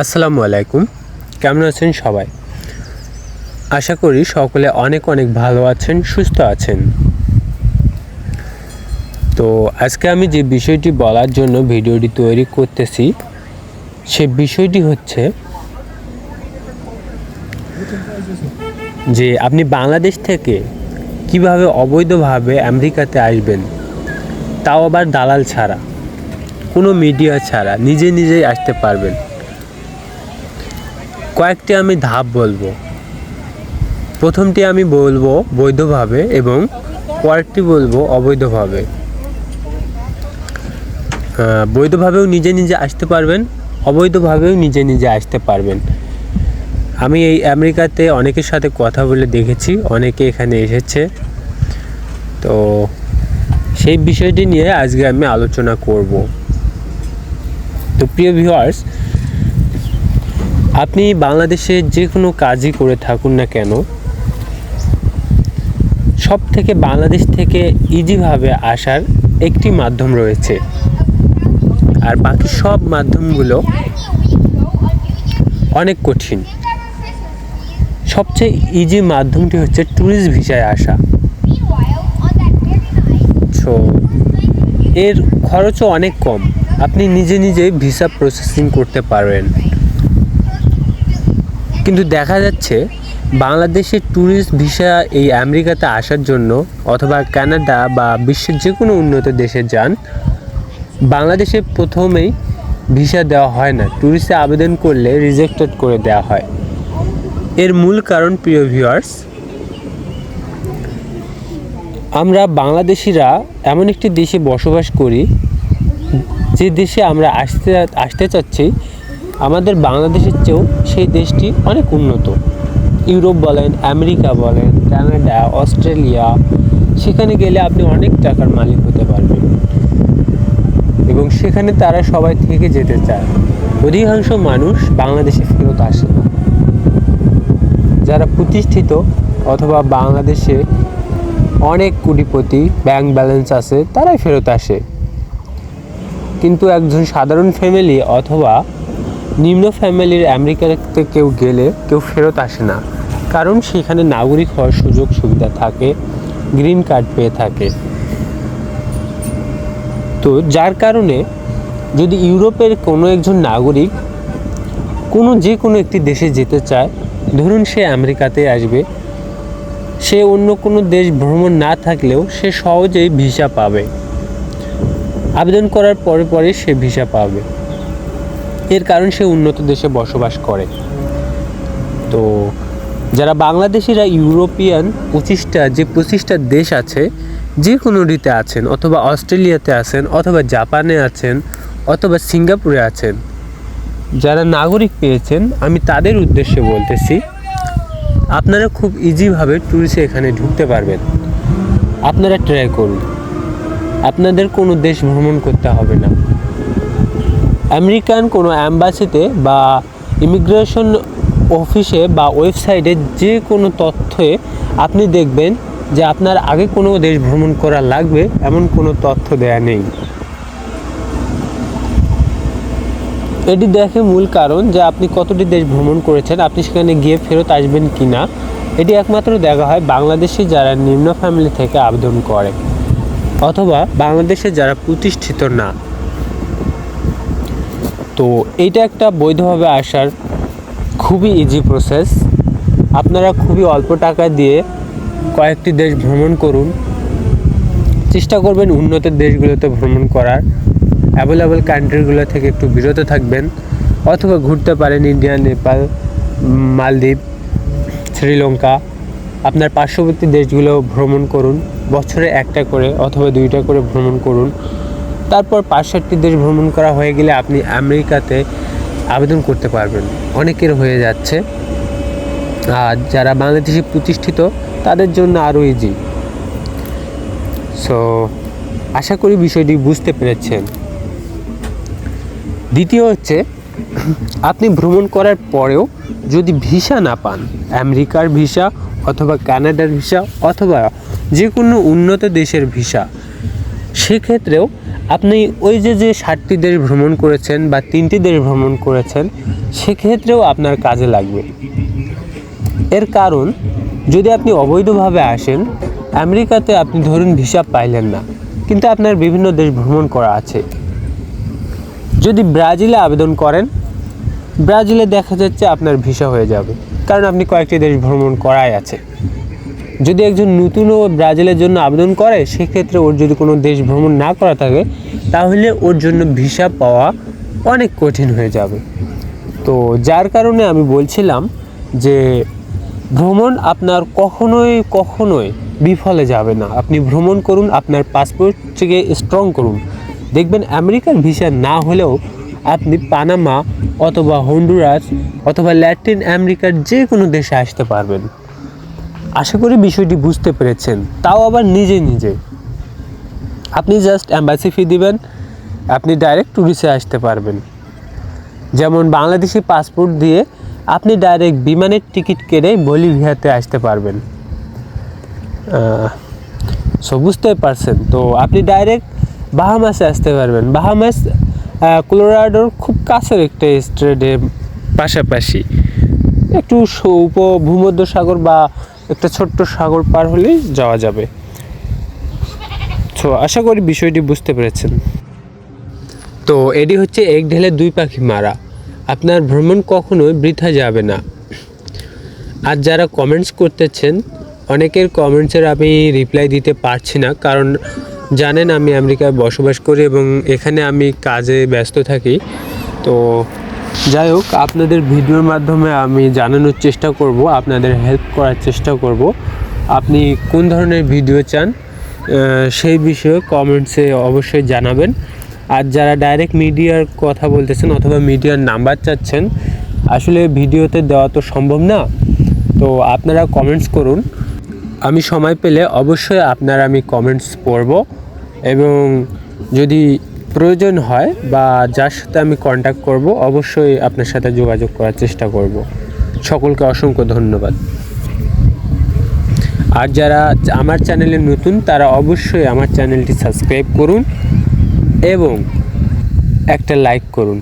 আসসালামু আলাইকুম। কেমন আছেন সবাই? আশা করি সকলে অনেক অনেক ভালো আছেন, সুস্থ আছেন। তো আজকে আমি যে বিষয়টি বলার জন্য ভিডিওটি তৈরি করতেছি, সে বিষয়টি হচ্ছে যে আপনি বাংলাদেশ থেকে কীভাবে অবৈধভাবে আমেরিকাতে আসবেন, তাও আবার দালাল ছাড়া, কোনো মিডিয়া ছাড়া, নিজে নিজেই আসতে পারবেন। কয়েকটি আমি ধাপ বলব। প্রথমটি আমি বলব বৈধভাবে এবং পরেরটি বলব অবৈধভাবে। বৈধভাবেও নিজে নিজে আসতে পারবেন, অবৈধভাবেও নিজে নিজে আসতে পারবেন। আমি এই আমেরিকাতে অনেকের সাথে কথা বলে দেখেছি, অনেকে এখানে এসেছে। তো সেই বিষয়টি নিয়ে আজকে আমি আলোচনা করব। তো প্রিয় ভিউয়ার্স আপনি বাংলাদেশে যে কোনো কাজই করে থাকুন না কেন সব থেকে বাংলাদেশ থেকে ইজিভাবে আসার একটি মাধ্যম রয়েছে। আর বাকি সব মাধ্যমগুলো অনেক কঠিন। সবচেয়ে ইজি মাধ্যমটি হচ্ছে ট্যুরিস্ট ভিসায় আসা। সো এর খরচও অনেক কম। আপনি নিজে নিজেই ভিসা প্রসেসিং করতে পারবেন। কিন্তু দেখা যাচ্ছে বাংলাদেশের ট্যুরিস্ট ভিসা এই আমেরিকাতে আসার জন্য অথবা কানাডা বা বিশ্বের যে কোনো উন্নত দেশে যান, বাংলাদেশে প্রথমেই ভিসা দেওয়া হয় না। ট্যুরিস্টে আবেদন করলে রিজেক্টেড করে দেওয়া হয়। এর মূল কারণ, প্রিয় ভিউয়ার্স আমরা বাংলাদেশিরা এমন একটি দেশে বসবাস করি, যে দেশে আমরা আসতে আসতে চাচ্ছি আমাদের বাংলাদেশের চেয়েও সেই দেশটি অনেক উন্নত। ইউরোপ বলেন, আমেরিকা বলেন, কানাডা, অস্ট্রেলিয়া, সেখানে গেলে আপনি অনেক টাকার মালিক হতে পারবেন। এবং সেখানে তারা সবাই থেকে যেতে চায়। অধিকাংশ মানুষ বাংলাদেশে ফেরত আসে না। যারা প্রতিষ্ঠিত অথবা বাংলাদেশে অনেক কোটিপতি, ব্যাংক ব্যালেন্স আছে, তারাই ফেরত আসে। কিন্তু একজন সাধারণ ফ্যামিলি অথবা নিম্ন ফ্যামিলির আমেরিকাতে কেউ গেলে কেউ ফেরত আসে না। কারণ সেখানে নাগরিক হওয়ার সুযোগ সুবিধা থাকে, গ্রিন কার্ড পেয়ে থাকে। তো যার কারণে যদি ইউরোপের কোনো একজন নাগরিক কোনো যে কোনো একটি দেশে যেতে চায়, ধরুন সে আমেরিকাতে আসবে, সে অন্য কোনো দেশ ভ্রমণ না থাকলেও সে সহজেই ভিসা পাবে। আবেদন করার পরে পরে সে ভিসা পাবে। এর কারণ সে উন্নত দেশে বসবাস করে। তো যারা বাংলাদেশিরা, ইউরোপিয়ান পঁচিশটা, যে পঁচিশটা দেশ আছে, যে কোনোটিতে আছেন, অথবা অস্ট্রেলিয়াতে আছেন, অথবা জাপানে আছেন, অথবা সিঙ্গাপুরে আছেন, যারা নাগরিক পেয়েছেন, আমি তাদের উদ্দেশ্যে বলতেছি, আপনারা খুব ইজিভাবে ট্যুরিস্টে এখানে ঢুকতে পারবেন। আপনারা ট্রাই করুন। আপনাদের কোনো দেশ ভ্রমণ করতে হবে না। আমেরিকান কোনো অ্যাম্বাসিতে বা ইমিগ্রেশন অফিসে বা ওয়েবসাইটে যে কোনো তথ্যে আপনি দেখবেন যে আপনার আগে কোনো দেশ ভ্রমণ করা লাগবে, এমন কোনো তথ্য দেয়া নেই। এটি দেখে মূল কারণ যে আপনি কতটি দেশ ভ্রমণ করেছেন, আপনি সেখানে গিয়ে ফেরত আসবেন কি না এটি একমাত্র দেখা হয় বাংলাদেশি যারা নিম্ন ফ্যামিলি থেকে আবেদন করে, অথবা বাংলাদেশে যারা প্রতিষ্ঠিত না। তো এইটা একটা বৈধভাবে আসার খুবই ইজি প্রসেস আপনারা খুবই অল্প টাকা দিয়ে কয়েকটি দেশ ভ্রমণ করুন। চেষ্টা করবেন উন্নত দেশগুলোতে ভ্রমণ করার। অ্যাভেলেবল কান্ট্রিগুলো থেকে একটু বিরত থাকবেন। অথবা ঘুরতে পারেন ইন্ডিয়া, নেপাল, মালদ্বীপ, শ্রীলঙ্কা। আপনার পার্শ্ববর্তী দেশগুলো ভ্রমণ করুন। বছরে একটা করে অথবা দুইটা করে ভ্রমণ করুন। তারপর পাঁচ সাতটি দেশ ভ্রমণ করা হয়ে গেলে আপনি আমেরিকাতে আবেদন করতে পারবেন। অনেকের হয়ে যাচ্ছে। আর যারা বাংলাদেশে প্রতিষ্ঠিত, তাদের জন্য আরও ইজি সো আশা করি বিষয়টি বুঝতে পেরেছেন। দ্বিতীয় হচ্ছে, আপনি ভ্রমণ করার পরেও যদি ভিসা না পান, আমেরিকার ভিসা অথবা কানাডার ভিসা অথবা যে কোনো উন্নত দেশের ভিসা, সেক্ষেত্রেও আপনি ওই যে যে ষাটটি দেশ ভ্রমণ করেছেন বা তিনটি দেশ ভ্রমণ করেছেন, সেক্ষেত্রেও আপনার কাজে লাগবে। এর কারণ, যদি আপনি অবৈধভাবে আসেন, আমেরিকাতে আপনি ধরুন ভিসা পাইলেন না, কিন্তু আপনার বিভিন্ন দেশ ভ্রমণ করা আছে। যদি ব্রাজিলে আবেদন করেন, ব্রাজিলে দেখা যাচ্ছে আপনার ভিসা হয়ে যাবে, কারণ আপনি কয়েকটি দেশ ভ্রমণ করাই আছে। যদি একজন নতুন ও ব্রাজিলের জন্য আবেদন করে, সেক্ষেত্রে ওর যদি কোনো দেশ ভ্রমণ না করা থাকে, তাহলে ওর জন্য ভিসা পাওয়া অনেক কঠিন হয়ে যাবে। তো যার কারণে আমি বলছিলাম যে, ভ্রমণ আপনার কখনোই কখনোই বিফলে যাবে না। আপনি ভ্রমণ করুন, আপনার পাসপোর্টটিকে স্ট্রং করুন। দেখবেন আমেরিকার ভিসা না হলেও আপনি পানামা অথবা হন্ডুরাস অথবা ল্যাটিন আমেরিকার যে কোনো দেশে আসতে পারবেন। আশা করি বিষয়টি বুঝতে পেরেছেন। তাও আবার নিজে নিজে। আপনি জাস্ট অ্যাম্বাসি ফি দিবেন, আপনি ডাইরেক্ট ট্যুরিস্টে আসতে পারবেন। যেমন বাংলাদেশি পাসপোর্ট দিয়ে আপনি ডাইরেক্ট বিমানের টিকিট কেটে বলিভিয়াতে আসতে পারবেন। সো বুঝতে পারছেন। তো আপনি ডাইরেক্ট বাহামাসে আসতে পারবেন। বাহামাস কোলোরাডোর খুব কাছের একটা স্টেটের পাশাপাশি। একটু উপ ভূমধ্য সাগর বা একটা ছোট্ট সাগর পার হলেই যাওয়া যাবে। সো আশা করি বিষয়টি বুঝতে পেরেছেন। তো এটি হচ্ছে এক ঢেলে দুই পাখি মারা। আপনার ভ্রমণ কখনোই বৃথা যাবে না। আর যারা কমেন্টস করতেছেন, অনেকের কমেন্টসের আমি রিপ্লাই দিতে পারছি না, কারণ জানেন আমি আমেরিকায় বসবাস করি এবং এখানে আমি কাজে ব্যস্ত থাকি। তো যাই হোক আপনাদের ভিডিওর মাধ্যমে আমি জানানোর চেষ্টা করব, আপনাদের হেল্প করার চেষ্টা করব। আপনি কোন ধরনের ভিডিও চান সেই বিষয়ে কমেন্টসে অবশ্যই জানাবেন। আর যারা ডাইরেক্ট মিডিয়ার কথা বলতেছেন অথবা মিডিয়ার নাম্বার চাচ্ছেন, আসলে ভিডিওতে দেওয়া তো সম্ভব না। তো আপনারা কমেন্টস করুন। আমি সময় পেলে অবশ্যই আপনার আমি কমেন্টস পড়ব এবং যদি প্রয়োজন হয় বা যার সাথে আমি কন্ট্যাক্ট করব, অবশ্যই আপনার সাথে যোগাযোগ করার চেষ্টা করব। সকলকে অসংখ্য ধন্যবাদ। আর যারা আমার চ্যানেলে নতুন, তারা অবশ্যই আমার চ্যানেলটি সাবস্ক্রাইব করুন এবং একটা লাইক করুন।